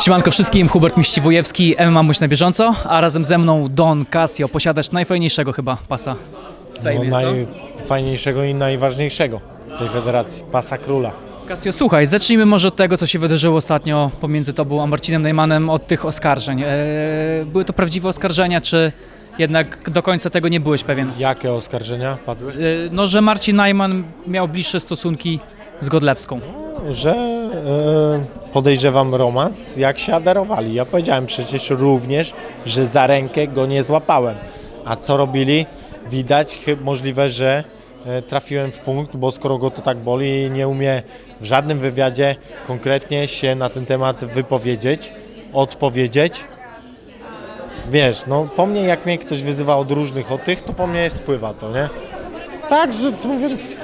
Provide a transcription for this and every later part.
Siemanko wszystkim, Hubert Miściwojewski, MMA Muś na bieżąco, a razem ze mną Don Casio, posiadacz najfajniejszego chyba pasa w No, co? najfajniejszego i najważniejszego tej federacji, pasa króla. Casio, słuchaj, zacznijmy może od tego, co się wydarzyło ostatnio pomiędzy tobą a Marcinem Najmanem, od tych oskarżeń. Eee, były to prawdziwe oskarżenia, czy jednak do końca tego nie byłeś pewien? Jakie oskarżenia padły? Eee, no, że Marcin Najman miał bliższe stosunki z Godlewską. Że podejrzewam romans, jak się aderowali. Ja powiedziałem przecież również, że za rękę go nie złapałem. A co robili? Widać, możliwe, że e, trafiłem w punkt, bo skoro go to tak boli nie umie w żadnym wywiadzie konkretnie się na ten temat wypowiedzieć, odpowiedzieć, Wiesz, no po mnie jak mnie ktoś wyzywa od różnych od tych, to po mnie spływa to, nie? Tak, że mówiąc...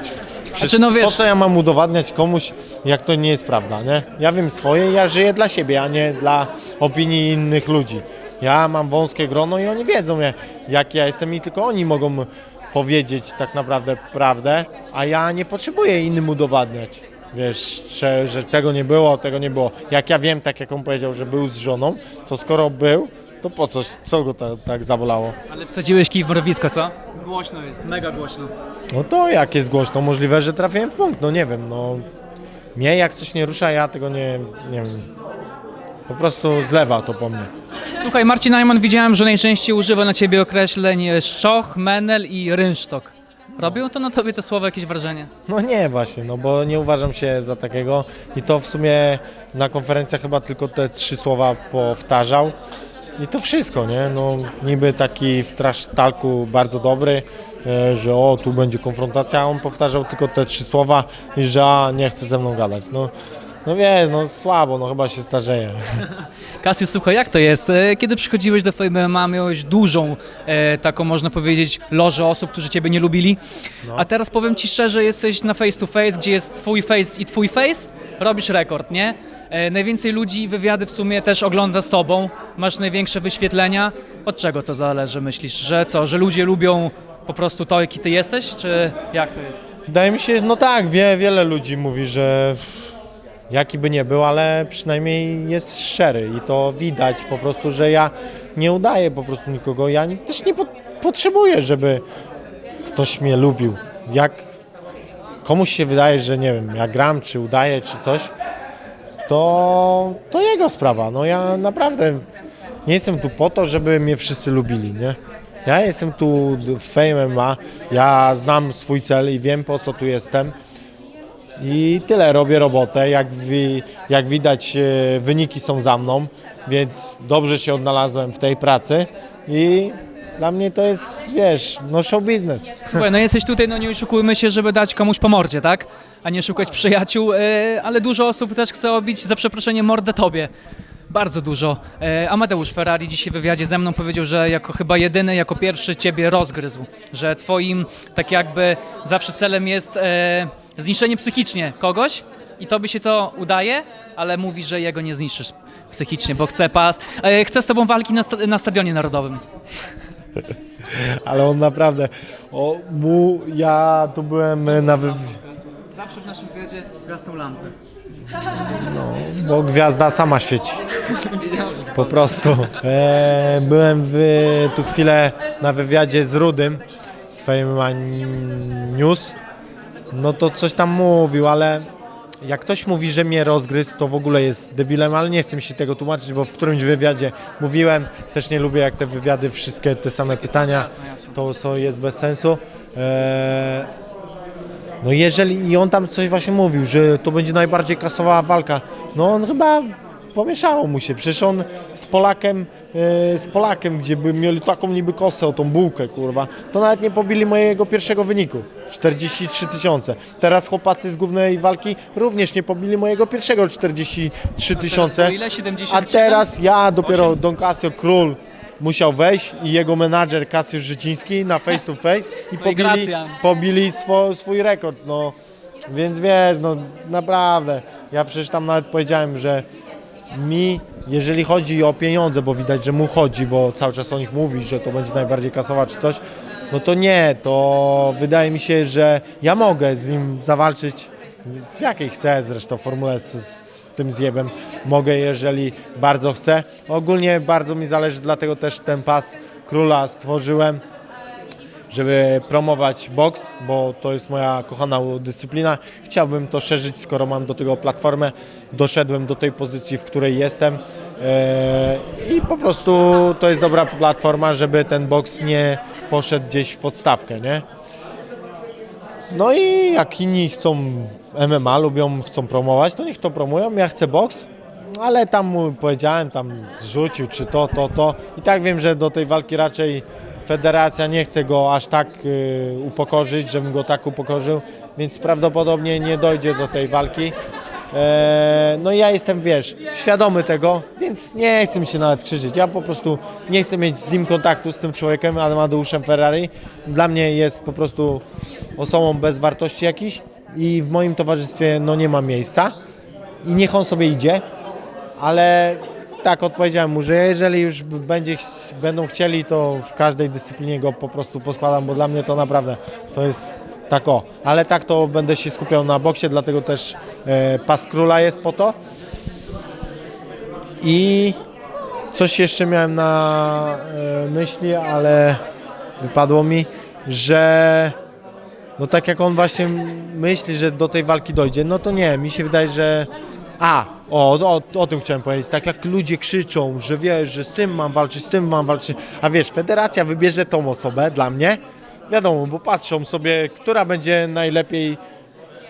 Przecież Znaczy, no wiesz- po co ja mam udowadniać komuś, jak to nie jest prawda, nie? Ja wiem swoje, ja żyję dla siebie, a nie dla opinii innych ludzi. Ja mam wąskie grono i oni wiedzą, jak, jak ja jestem i tylko oni mogą powiedzieć tak naprawdę prawdę, a ja nie potrzebuję innym udowadniać. Wiesz, że, że tego nie było, tego nie było. Jak ja wiem, tak jak on powiedział, że był z żoną, to skoro był, to po coś, co go ta, tak zabolało? Ale wsadziłeś kij w mrowisko, co? Głośno jest, mega głośno. No to jak jest głośno, możliwe, że trafiłem w punkt, no nie wiem, no mnie jak coś nie rusza, ja tego nie, nie wiem, po prostu zlewa to po mnie. Słuchaj, Marcin Najman, widziałem, że najczęściej używa na ciebie określeń e, szczoch, menel i rynsztok. Robią to na tobie te słowa jakieś wrażenie? No nie właśnie, no bo nie uważam się za takiego i to w sumie na konferencjach chyba tylko te trzy słowa powtarzał i to wszystko, nie, no niby taki w trash talku bardzo dobry, e, że o, tu będzie konfrontacja, a on powtarzał tylko te trzy słowa i że a, nie chce ze mną gadać, no, no wiesz, no słabo, no chyba się starzeje. Kasiusz, słuchaj, jak to jest? E, Kiedy przychodziłeś do Fame MMA, miałeś dużą, e, taką można powiedzieć, lożę osób, którzy ciebie nie lubili, a teraz powiem ci szczerze, jesteś na face to face, gdzie jest twój face i twój face, robisz rekord, nie? E, najwięcej ludzi wywiady w sumie też ogląda z tobą, masz największe wyświetlenia. Od czego to zależy, myślisz? Że co, że ludzie lubią po prostu to, jaki ty jesteś, czy jak to jest? Wydaje mi się, no tak, wie, wiele ludzi mówi, że jaki by nie był, ale przynajmniej jest szczery i to widać po prostu, że ja nie udaję po prostu nikogo. Ja też nie po, potrzebuję, żeby ktoś mnie lubił. Jak komuś się wydaje, że nie wiem, ja gram, czy udaję, czy coś, to, to jego sprawa. No ja naprawdę nie jestem tu po to, żeby mnie wszyscy lubili, nie? Ja jestem tu w ja znam swój cel i wiem po co tu jestem. I tyle, robię robotę. Jak, wi, jak widać, e, wyniki są za mną, więc dobrze się odnalazłem w tej pracy i dla mnie to jest, wiesz, no show business. Słuchaj, no jesteś tutaj, no nie oszukujmy się, żeby dać komuś po mordzie, tak? A nie szukać przyjaciół, e, ale dużo osób też chce obić, za przeproszeniem, mordę tobie. Bardzo dużo. E, Amadeusz Ferrari dzisiaj w wywiadzie ze mną powiedział, że jako chyba jedyny, jako pierwszy ciebie rozgryzł. Że twoim tak jakby zawsze celem jest zniszczenie psychicznie kogoś i tobie się to udaje, ale mówi, że jego nie zniszczysz psychicznie, bo chce pas. E, chce z tobą walki na, sta- na Stadionie Narodowym. Ale on naprawdę, o, mu, ja tu byłem na wy... Zawsze w naszym wywiadzie gasną lampy. bo gwiazda sama świeci. Po prostu. E, byłem w, tu chwilę na wywiadzie z Rudym z Fame News. No to coś tam mówił, ale jak ktoś mówi, że mnie rozgryzł, to w ogóle jest debilem, ale nie chcę mi się tego tłumaczyć, bo w którymś wywiadzie mówiłem, też nie lubię jak te wywiady, wszystkie te same pytania, to co jest bez sensu. E, no jeżeli, i on tam coś właśnie mówił, że to będzie najbardziej kasowa walka. No on chyba pomieszało mu się, przecież on z Polakiem, e, z Polakiem, gdzie by mieli taką niby kosę o tą bułkę, kurwa, to nawet nie pobili mojego pierwszego wyniku. 43 tysiące. Teraz chłopacy z głównej walki również nie pobili mojego pierwszego 43 tysiące. było ile? 77? A teraz ja dopiero Don Casio Król musiał wejść i jego menadżer Kasiusz Życiński na face to face i pobili, Gracjan. pobili swo, swój rekord, no. Więc wiesz, no naprawdę, ja przecież tam nawet powiedziałem, że mi, jeżeli chodzi o pieniądze, bo widać, że mu chodzi, bo cały czas o nich mówi, że to będzie najbardziej kasowa czy coś, no to nie, to wydaje mi się, że ja mogę z nim zawalczyć w jakiej chcę zresztą formule z, z tym zjebem mogę, jeżeli bardzo chcę. Ogólnie bardzo mi zależy, dlatego też ten pas króla stworzyłem żeby promować boks, bo to jest moja kochana dyscyplina. Chciałbym to szerzyć, skoro mam do tego platformę. Doszedłem do tej pozycji, w której jestem Eee, i po prostu to jest dobra platforma, żeby ten boks nie poszedł gdzieś w odstawkę, nie? No i jak inni chcą MMA, lubią, chcą promować, to niech to promują. Ja chcę boks, ale tam mu powiedziałem, tam zrzucił, czy to, to, to. I tak wiem, że do tej walki raczej federacja nie chce go aż tak y, upokorzyć, żebym go tak upokorzył, więc prawdopodobnie nie dojdzie do tej walki. E, no ja jestem, wiesz, świadomy tego, więc nie chcę mi się nawet krzyżyć. Ja po prostu nie chcę mieć z nim kontaktu, z tym człowiekiem, Amadeuszem Ferrari. Dla mnie jest po prostu osobą bez wartości jakiś i w moim towarzystwie no nie ma miejsca i niech on sobie idzie, ale tak odpowiedziałem mu, że jeżeli już będzie, będą chcieli, to w każdej dyscyplinie go po prostu poskładam, bo dla mnie to naprawdę to jest tak o. Ale tak to będę się skupiał na boksie, dlatego też e, pas króla jest po to. I coś jeszcze miałem na e, myśli, ale wypadło mi, że no tak jak on właśnie myśli, że do tej walki dojdzie, no to nie, mi się wydaje, że a, o, o, o tym chciałem powiedzieć, tak jak ludzie krzyczą, że wiesz, że z tym mam walczyć, z tym mam walczyć, a wiesz, federacja wybierze tą osobę dla mnie, wiadomo, bo patrzą sobie, która będzie najlepiej,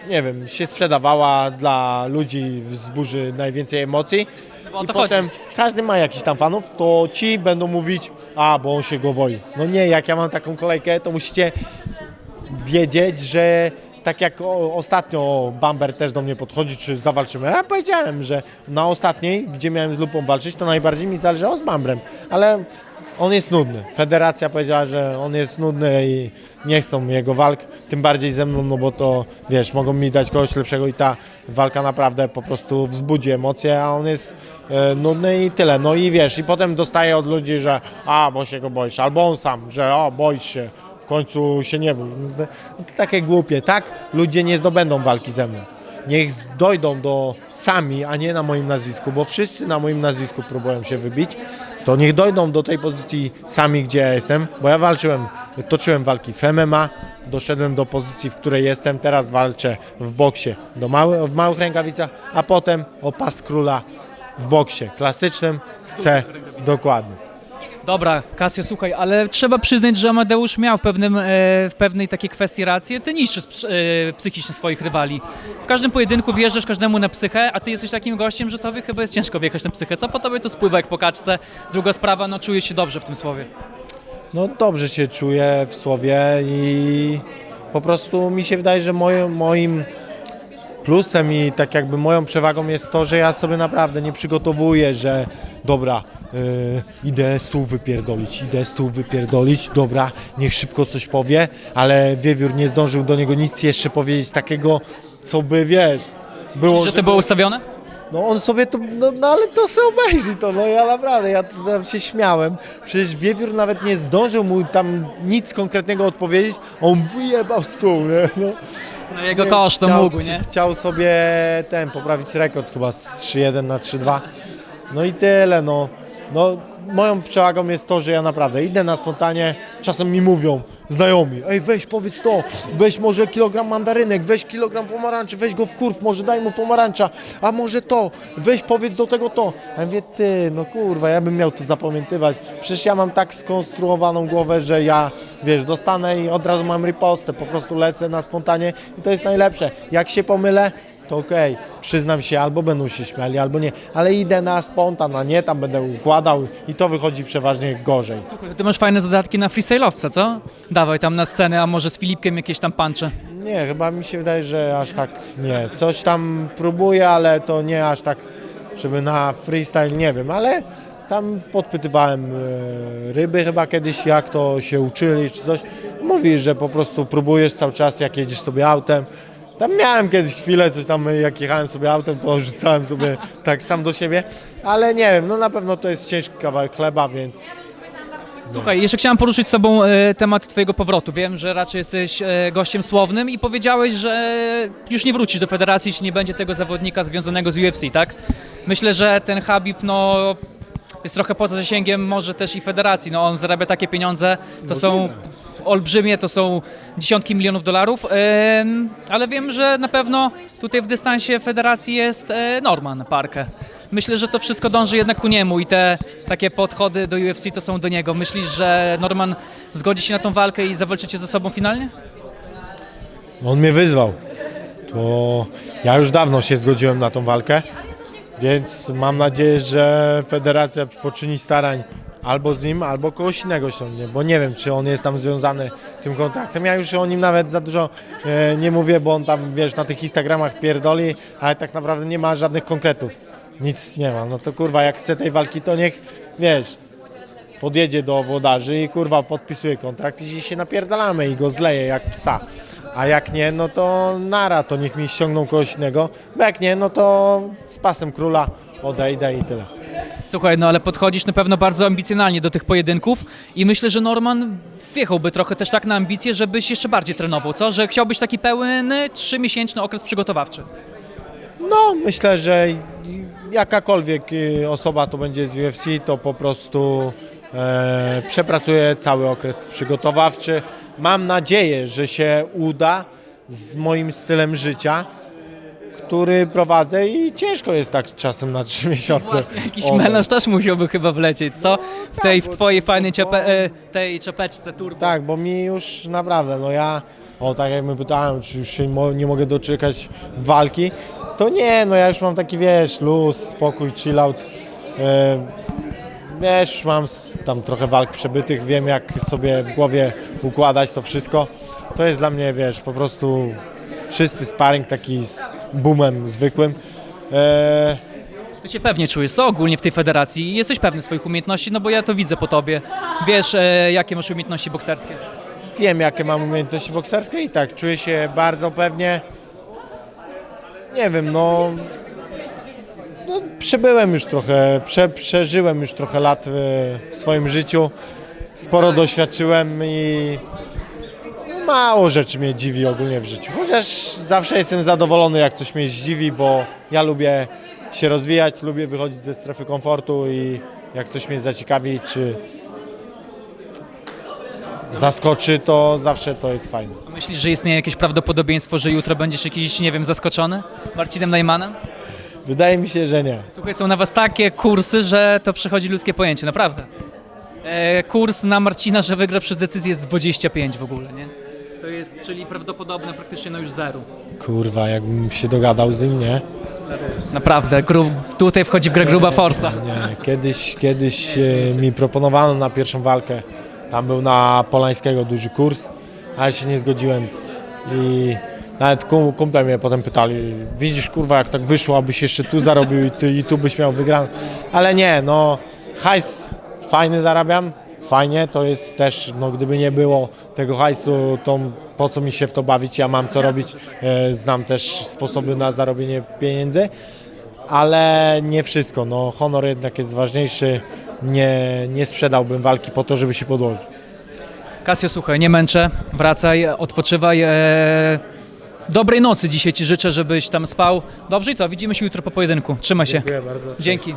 nie wiem, się sprzedawała dla ludzi, wzburzy najwięcej emocji. Bo o I to potem każdy ma jakiś tam fanów, to ci będą mówić, a bo on się go boi. No nie, jak ja mam taką kolejkę, to musicie wiedzieć, że tak jak ostatnio Bamber też do mnie podchodzi, czy zawalczymy. Ja powiedziałem, że na ostatniej, gdzie miałem z Lupą walczyć, to najbardziej mi zależało z Bambrem, ale on jest nudny. Federacja powiedziała, że on jest nudny i nie chcą jego walk, tym bardziej ze mną, no bo to, wiesz, mogą mi dać kogoś lepszego i ta walka naprawdę po prostu wzbudzi emocje, a on jest e, nudny i tyle. No i wiesz, i potem dostaje od ludzi, że a, bo się go boisz, albo on sam, że o, boisz się, w końcu się nie bój. Takie głupie, tak? Ludzie nie zdobędą walki ze mną. Niech dojdą do sami, a nie na moim nazwisku, bo wszyscy na moim nazwisku próbują się wybić. To niech dojdą do tej pozycji sami, gdzie ja jestem, bo ja walczyłem, toczyłem walki w MMA, doszedłem do pozycji, w której jestem, teraz walczę w boksie do mały, w małych rękawicach, a potem o pas króla w boksie klasycznym chcę dokładnie. Dobra, Kasio, słuchaj, ale trzeba przyznać, że Amadeusz miał w, pewnym, e, w pewnej takiej kwestii rację. Ty niszczysz e, psychicznie swoich rywali. W każdym pojedynku wjeżdżasz każdemu na psychę, a ty jesteś takim gościem, że tobie chyba jest ciężko wjechać na psychę. Co po tobie to spływa jak po kaczce. Druga sprawa, no czujesz się dobrze w tym słowie. No dobrze się czuję w słowie i po prostu mi się wydaje, że moim, plusem i tak jakby moją przewagą jest to, że ja sobie naprawdę nie przygotowuję, że dobra, idę stół wypierdolić, idę stół wypierdolić, dobra, niech szybko coś powie, ale Wiewiór nie zdążył do niego nic jeszcze powiedzieć takiego, co by, wiesz, było, Że to było ustawione? no on sobie to, no, no ale to sobie obejrzy to, no ja naprawdę, ja to tam się śmiałem. Przecież Wiewiór nawet nie zdążył mu tam nic konkretnego odpowiedzieć, on wyjebał stół, nie? No. No jego Nie, to chciał- mógł, nie? Chciał sobie ten, poprawić rekord chyba z 3-1 na 3-2. No i tyle, no. No moją przewagą jest to, że ja naprawdę idę na spontanie, czasem mi mówią znajomi, ej weź powiedz to, weź może kilogram mandarynek, weź kilogram pomarańczy, weź go w kurw, może daj mu pomarańcza, a może to, weź powiedz do tego to. A ja mówię, ty, no kurwa, ja bym miał to zapamiętywać. Przecież ja mam tak skonstruowaną głowę, że ja, wiesz, dostanę i od razu mam ripostę, po prostu lecę na spontanie i to jest najlepsze. Jak się pomylę, to okej, przyznam się, albo będą się śmiali, albo nie, ale idę na spontan, a nie tam będę układał i to wychodzi przeważnie gorzej. Słuchaj, ty masz fajne zadatki na freestyle'owca, co? Dawaj tam na scenę, a może z Filipkiem jakieś tam puncze. Nie, chyba mi się wydaje, że aż tak nie. Coś tam próbuję, ale to nie aż tak, żeby na freestyle, nie wiem, ale tam podpytywałem e, ryby chyba kiedyś, jak to się uczyli czy coś. Mówi, że po prostu próbujesz cały czas, jak jedziesz sobie autem. Tam miałem kiedyś chwilę, coś tam, jak jechałem sobie autem, to rzucałem sobie tak sam do siebie, ale nie wiem, no na pewno to jest ciężki kawałek chleba, więc Słuchaj, jeszcze chciałem poruszyć z tobą e, temat twojego powrotu. Wiem, że raczej jesteś e, gościem słownym i powiedziałeś, że już nie wrócisz do federacji, jeśli nie będzie tego zawodnika związanego z UFC, tak? Myślę, że ten Habib, no, jest trochę poza zasięgiem może też i federacji. No, on zarabia takie pieniądze, to są olbrzymie, to są dziesiątki milionów dolarów, ale wiem, że na pewno tutaj w dystansie federacji jest e, Norman Parke. Myślę, że to wszystko dąży jednak ku niemu i te takie podchody do UFC to są do niego. Myślisz, że Norman zgodzi się na tą walkę i zawalczycie ze sobą finalnie? On mnie wyzwał. To ja już dawno się zgodziłem na tą walkę, więc mam nadzieję, że federacja poczyni starań albo z nim, albo kogoś innego ściągnie, bo nie wiem, czy on jest tam związany tym kontraktem. Ja już o nim nawet za dużo e, nie mówię, bo on tam, wiesz, na tych Instagramach pierdoli, ale tak naprawdę nie ma żadnych konkretów. Nic nie ma. No to kurwa, jak chce tej walki, to niech, wiesz, podjedzie do włodarzy i kurwa podpisuje kontrakt i się napierdalamy i go zleje jak psa. A jak nie, no to nara, to niech mi ściągną kogoś innego, bo jak nie, no to z pasem króla odejdę i tyle. Słuchaj, no ale podchodzisz na pewno bardzo ambicjonalnie do tych pojedynków i myślę, że Norman wjechałby trochę też tak na ambicje, żebyś jeszcze bardziej trenował, co? Że chciałbyś taki pełny trzymiesięczny okres przygotowawczy. No, myślę, że jakakolwiek y, osoba to będzie z UFC, to po prostu e, przepracuje cały okres przygotowawczy. Mam nadzieję, że się uda z moim stylem życia, który prowadzę i ciężko jest tak czasem na trzy miesiące. Właśnie, jakiś melanż też musiałby chyba wlecieć, co? W tej, w twojej fajnej ciepe, e, tej czapeczce turbo. Tak, bo mi już naprawdę, no ja, o tak jak my pytałem, czy już się mo- nie mogę doczekać walki, to nie, no ja już mam taki, wiesz, luz, spokój, chill out. E, wiesz, mam s- tam trochę walk przebytych, wiem jak sobie w głowie układać to wszystko. To jest dla mnie, wiesz, po prostu czysty sparring taki z boomem zwykłym. E, Ty się pewnie czujesz, co ogólnie w tej federacji? Jesteś pewny swoich umiejętności, no bo ja to widzę po tobie. Wiesz, e, jakie masz umiejętności bokserskie. wiem, jakie mam umiejętności bokserskie i tak, czuję się bardzo pewnie. Nie wiem, no, no przebyłem już trochę, prze, przeżyłem już trochę lat w, w swoim życiu. Sporo doświadczyłem i mało rzeczy mnie dziwi ogólnie w życiu. Chociaż zawsze jestem zadowolony, jak coś mnie zdziwi, bo ja lubię się rozwijać, lubię wychodzić ze strefy komfortu i jak coś mnie zaciekawi, czy zaskoczy, to zawsze to jest fajne. Myślisz, że istnieje jakieś prawdopodobieństwo, że jutro będziesz jakiś, nie wiem, zaskoczony Marcinem Najmanem? Wydaje mi się, że nie. Słuchaj, są na was takie kursy, że to przechodzi ludzkie pojęcie, naprawdę. E, kurs na Marcina, że wygra przez decyzję jest 25 w ogóle, nie? To jest, czyli prawdopodobne praktycznie no już zero. Kurwa, jakbym się dogadał z nim, nie? Naprawdę, gru, tutaj wchodzi w grę gruba forsa. Nie, kiedyś, kiedyś e, mi proponowano na pierwszą walkę. Tam był na Polańskiego duży kurs, ale się nie zgodziłem. I nawet kum- kumple mnie potem pytali, widzisz kurwa jak tak wyszło, abyś jeszcze tu zarobił i, ty, i tu byś miał wygraną. Ale nie, no hajs fajny zarabiam, fajnie, to jest też, no gdyby nie było tego hajsu, to po co mi się w to bawić, ja mam co robić, e, znam też sposoby na zarobienie pieniędzy ale nie wszystko. No, honor jednak jest ważniejszy. Nie, nie sprzedałbym walki po to, żeby się podłożyć. Kasio, słuchaj, nie męczę, wracaj, odpoczywaj. E, dobrej nocy dzisiaj Ci życzę, żebyś tam spał. Dobrze i co, widzimy się jutro po pojedynku. Trzymaj się. bardzo. Dzięki.